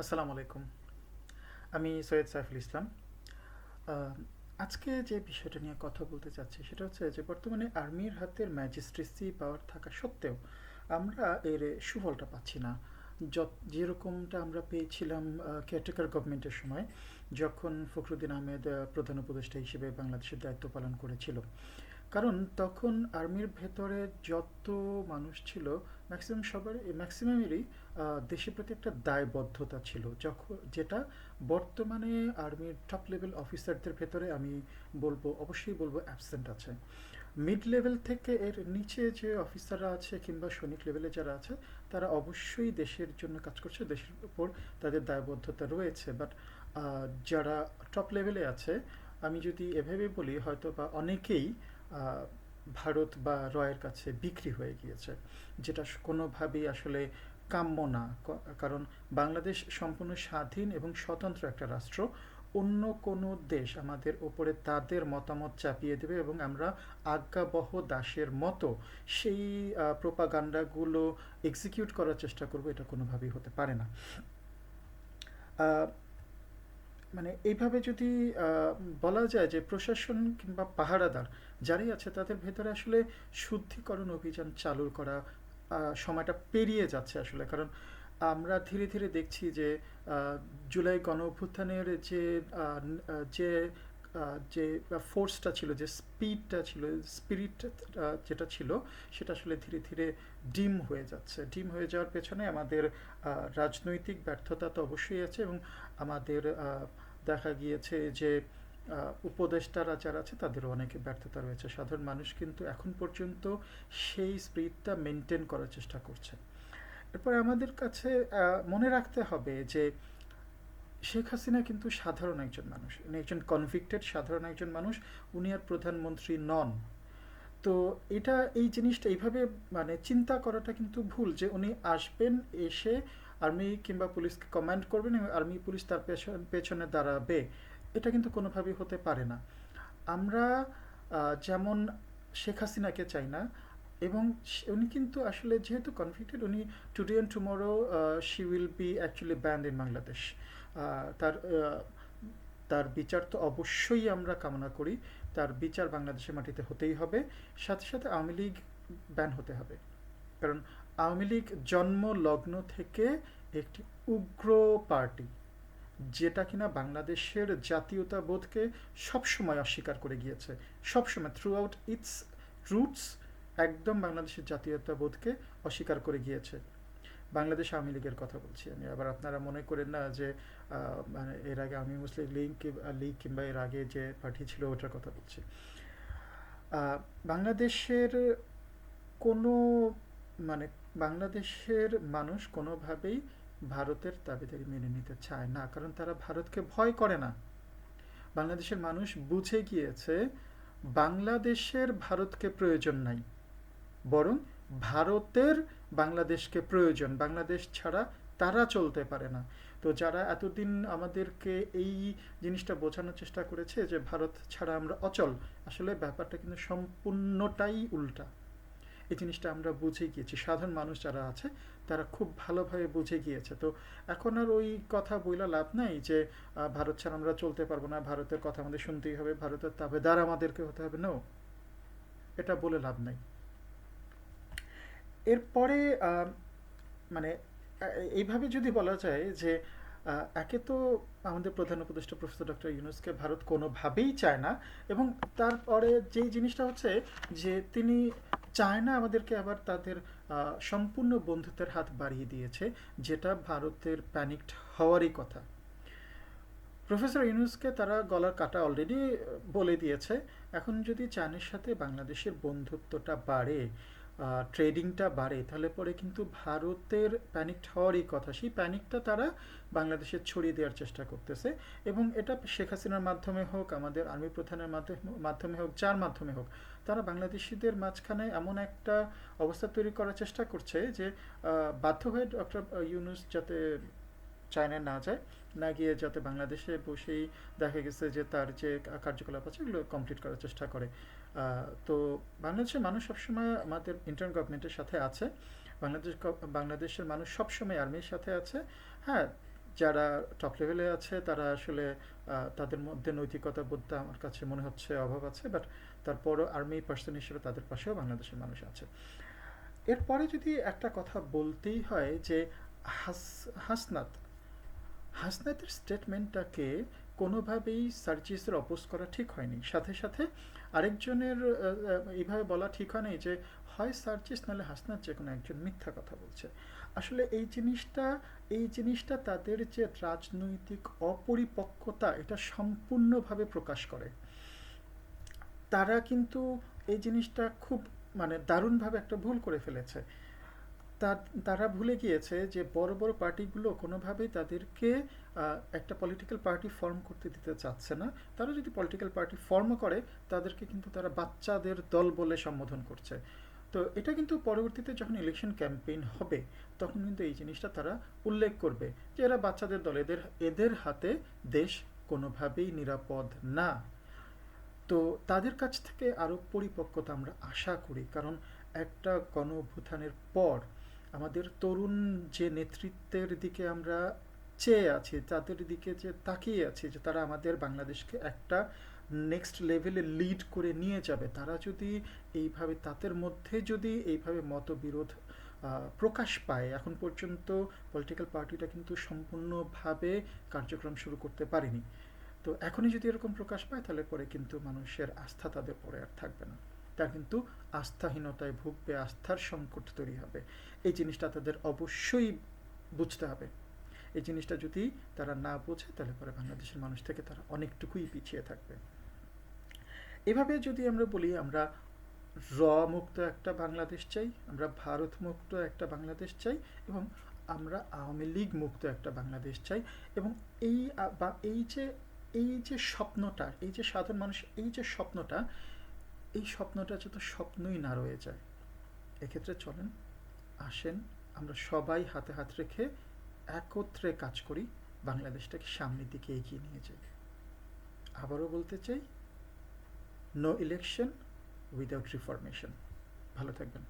আসসালামু আলাইকুম। আমি সৈয়দ সাইফুল ইসলাম। আজকে যে বিষয়টা নিয়ে কথা বলতে চাচ্ছি সেটা হচ্ছে যে বর্তমানে আর্মির হাতের ম্যাজিস্ট্রেসি পাওয়ার থাকা সত্ত্বেও আমরা এর সুফলটা পাচ্ছি না। যত যেরকমটা আমরা পেয়েছিলাম কেয়ারটেকার গভর্নমেন্টের সময়, যখন ফখরুদ্দিন আহমেদ প্রধান উপদেষ্টা হিসেবে বাংলাদেশের দায়িত্ব পালন করেছিল। কারণ তখন আর্মির ভেতরে যত মানুষ ছিল ম্যাক্সিমাম সবার ম্যাক্সিমামেরই দেশের প্রতি একটা দায়বদ্ধতা ছিল। যখন, যেটা বর্তমানে আর্মির টপ লেভেল অফিসারদের ভেতরে আমি বলব, অবশ্যই বলব অ্যাবসেন্ট আছে। মিড লেভেল থেকে এর নিচে যে অফিসাররা আছে কিংবা সৈনিক লেভেলে যারা আছে, তারা অবশ্যই দেশের জন্য কাজ করছে, দেশের উপর তাদের দায়বদ্ধতা রয়েছে। বাট যারা টপ লেভেলে আছে, আমি যদি এভাবে বলি হয়তো বা অনেকেই ভারত বা রয়ের কাছে বিক্রি হয়ে গিয়েছে, যেটা কোনোভাবেই আসলে কাম্য না। কারণ বাংলাদেশ সম্পূর্ণ স্বাধীন এবং স্বতন্ত্র একটা রাষ্ট্র। অন্য কোনো দেশ আমাদের ওপরে তাদের মতামত চাপিয়ে দেবে এবং আমরা আজ্ঞাবহ দাসের মতো সেই প্রোপাগান্ডাগুলো এক্সিকিউট করার চেষ্টা করব, এটা কোনোভাবেই হতে পারে না। মানে এইভাবে যদি বলা যায় যে প্রশাসন কিংবা পাহারাদার যারাই আছে তাদের ভেতরে আসলে শুদ্ধিকরণ অভিযান চালু করা সময়টা পেরিয়ে যাচ্ছে আসলে। কারণ আমরা ধীরে ধীরে দেখছি যে জুলাই গণ অভ্যুত্থানের যে যে যে ফোর্সটা ছিল, যে স্পিডটা ছিল স্পিরিট যেটা ছিল, সেটা আসলে ধীরে ধীরে ডিম হয়ে যাচ্ছে। ডিম হয়ে যাওয়ার পেছনে আমাদের রাজনৈতিক ব্যর্থতা তো অবশ্যই আছে এবং আমাদের দেখা গিয়েছে যে উপদেষ্টারা যারা আছে তাদেরও অনেকে ব্যর্থতা রয়েছে। সাধারণ মানুষ কিন্তু এখন পর্যন্ত সেই স্পিরিটটা মেনটেন করার চেষ্টা করছে। এরপরে আমাদের কাছে মনে রাখতে হবে যে, শেখ হাসিনা কিন্তু সাধারণ একজন মানুষ। উনি একজন কনভিক্টেড সাধারণ একজন মানুষ। উনি আর প্রধানমন্ত্রী নন। তো এটা, এই জিনিসটা এইভাবে মানে চিন্তা করাটা কিন্তু ভুল যে, উনি আসবেন, এসে আর্মি কিংবা পুলিশকে কমান্ড করবেন এবং আর্মি পুলিশ তার পেছন দাঁড়াবে এটা কিন্তু কোনোভাবেই হতে পারে না। আমরা যেমন শেখ হাসিনাকে চাই না, এবং উনি কিন্তু আসলে যেহেতু কনভিক্টেড উনি today and tomorrow she will be actually banned in Bangladesh তার তার বিচার তো অবশ্যই আমরা কামনা করি। তার বিচার বাংলাদেশের মাটিতে হতেই হবে। সাথে সাথে আওয়ামী লীগ ব্যান হতে হবে। কারণ আওয়ামী লীগ জন্ম লগ্ন থেকে একটি উগ্র পার্টি, যেটা কিনা বাংলাদেশের জাতীয়তাবোধকে সবসময় অস্বীকার করে গিয়েছে। সবসময় থ্রু আউট ইটস রুটস একদম বাংলাদেশের জাতীয়তাবোধকে অস্বীকার করে গিয়েছে। বাংলাদেশ আওয়ামী লীগের কথা বলছি আমি। আবার আপনারা মনে করেন না যে মানে এর আগে আমি মুসলিম লীগ লীগ কিংবা এর আগে যে পার্টি ছিল ওটার কথা বলছি। বাংলাদেশের কোনো মানে বাংলাদেশের মানুষ কোনোভাবেই ভারতের দাবিদারি মেনে নিতে চায় না, কারণ তারা ভারতকে ভয় করে না। বাংলাদেশের মানুষ বুঝে গিয়েছে, বাংলাদেশের ভারতকে প্রয়োজন নাই, বরং ভারতের বাংলাদেশকে প্রয়োজন। বাংলাদেশ ছাড়া তারা চলতে পারে না। তো যারা এতদিন আমাদেরকে এই জিনিসটা বোঝানোর চেষ্টা করেছে যে ভারত ছাড়া আমরা অচল, আসলে ব্যাপারটা কিন্তু সম্পূর্ণটাই উল্টা। এই জিনিসটা আমরা বুঝে গিয়েছি। সাধারণ মানুষ যারা আছে, তারা খুব ভালোভাবে বুঝে গিয়েছে। তো এখন আর ওই কথা বইলা লাভ নাই যে ভারত ছাড়া আমরা চলতে পারব না, ভারতের কথা আমাদের শুনতেই হবে, ভারতের তাবেদার আমাদেরকে হতে হবে। নো এটা বলে লাভ নাই। এরপরে মানে এইভাবে যদি বলা যায় যে একে তো আমাদের প্রধান উপদেষ্টা প্রফেসর ডক্টর ইউনুসকে ভারত কোনোভাবেই চায় না এবং তারপরে যেই জিনিসটা হচ্ছে যে, তিনি চায় না আমাদেরকে আবার তাদের সম্পূর্ণ বন্ধুত্বের হাত বাড়িয়ে দিয়েছে, যেটা ভারতের প্যানিকড হওয়ারই কথা। প্রফেসর ইউনুসকে তারা গলার কাটা অলরেডি বলে দিয়েছে। এখন যদি চায়নার সাথে বাংলাদেশের বন্ধুত্বটা বাড়ে ট্রেডিংটা বাড়ে, তাহলে পরে কিন্তু ভারতের প্যানিক হওয়ারই কথা। সেই প্যানিকটা তারা বাংলাদেশে ছড়িয়ে দেওয়ার চেষ্টা করতেছে এবং এটা শেখ হাসিনার মাধ্যমে হোক, আমাদের আর্মি প্রধানের মাধ্যমে হোক, যার মাধ্যমে হোক, তারা বাংলাদেশিদের মাঝখানে এমন একটা অবস্থা তৈরি করার চেষ্টা করছে যে বাধ্য হয়ে ডক্টর ইউনুস যাতে চায়নায় না যায়, না গিয়ে যাতে বাংলাদেশে বসেই দেখা গেছে যে তার যে কার্যকলাপ আছে, এগুলো কমপ্লিট করার চেষ্টা করে। তো বাংলাদেশের মানুষ সবসময় আমাদের ইন্টার্ন গভর্নমেন্টের সাথে আছে। বাংলাদেশ বাংলাদেশের মানুষ সবসময় আর্মির সাথে আছে। হ্যাঁ যারা টপ লেভেলে আছে, তারা আসলে তাদের মধ্যে নৈতিকতা বোধটা আমার কাছে মনে হচ্ছে অভাব আছে বাট তারপরও আর্মি পার্সন হিসেবে তাদের পাশেও বাংলাদেশের মানুষ আছে। এরপরে যদি একটা কথা বলতেই হয় যে হাস, হাসনাত হাসনাতের স্টেটমেন্টটাকে কোনোভাবেই সার্জিসের অপোজ করা ঠিক হয়নি। সাথে সাথে আরেকজনের এইভাবে বলা ঠিক হয়নি যে, হয় সার্জিস, নাহলে হাসনাত যে কোনো একজন মিথ্যা কথা বলছে। আসলে এই জিনিসটা এই জিনিসটা তাদের যে রাজনৈতিক অপরিপক্কতা, এটা সম্পূর্ণভাবে প্রকাশ করে। তারা কিন্তু এই জিনিসটা খুব মানে দারুণভাবে একটা ভুল করে ফেলেছে। তারা ভুলে গিয়েছে যে বড় বড় পার্টিগুলো কোনোভাবেই তাদেরকে একটা পলিটিক্যাল পার্টি ফর্ম করতে দিতে চাচ্ছে না। তারা যদি পলিটিক্যাল পার্টি ফর্ম করে, তাদেরকে কিন্তু তারা বাচ্চাদের দল বলে সম্বোধন করছে। তো এটা কিন্তু পরবর্তীতে যখন ইলেকশন ক্যাম্পেইন হবে, তখন কিন্তু এই জিনিসটা তারা উল্লেখ করবে যে এরা বাচ্চাদের দল, এদের এদের হাতে দেশ কোনোভাবেই নিরাপদ না। তো তাদের কাছ থেকে আরও পরিপক্কতা আমরা আশা করি, কারণ একটা গণ পর আমাদের তরুণ যে নেতৃত্বের দিকে আমরা চেয়ে আছি, তাদের দিকে যে তাকিয়ে আছি যে তারা আমাদের বাংলাদেশকে একটা নেক্সট লেভেলে লিড করে নিয়ে যাবে, তারা যদি এইভাবে, তাদের মধ্যে যদি এইভাবে মতবিরোধ প্রকাশ পায়, এখন পর্যন্ত পলিটিক্যাল পার্টিটা কিন্তু সম্পূর্ণভাবে কার্যক্রম শুরু করতে পারেনি। তো এখনই যদি এরকম প্রকাশ পায়, তাহলে পরে কিন্তু মানুষের আস্থা তাদের পরে আর থাকবে না। তার কিন্তু আস্থাহীনতায় ভুগবে, আস্থার সংকট তৈরি হবে। এই জিনিসটা তাদের অবশ্যই বুঝতে হবে। এই জিনিসটা যদি তারা না বোঝে, তাহলে পরে বাংলাদেশের মানুষ থেকে তারা অনেকটুকুই পিছিয়ে থাকবে। এভাবে যদি আমরা বলি, আমরা র মুক্ত একটা বাংলাদেশ চাই, আমরা ভারত মুক্ত একটা বাংলাদেশ চাই এবং আমরা আওয়ামী লীগ মুক্ত একটা বাংলাদেশ চাই এবং এই বা এই যে এই যে স্বপ্নটা, এই যে সাধারণ মানুষ, এই যে স্বপ্নটা এই স্বপ্নটা যত স্বপ্নই না রয়ে যায়, এক্ষেত্রে চলেন, আসেন, আমরা সবাই হাতে হাত রেখে একত্রে কাজ করি, বাংলাদেশটাকে সামনের দিকে এগিয়ে নিয়ে যাই। আবারও বলতে চাই নো ইলেকশন উইদাউট রিফরমেশন ভালো থাকবেন।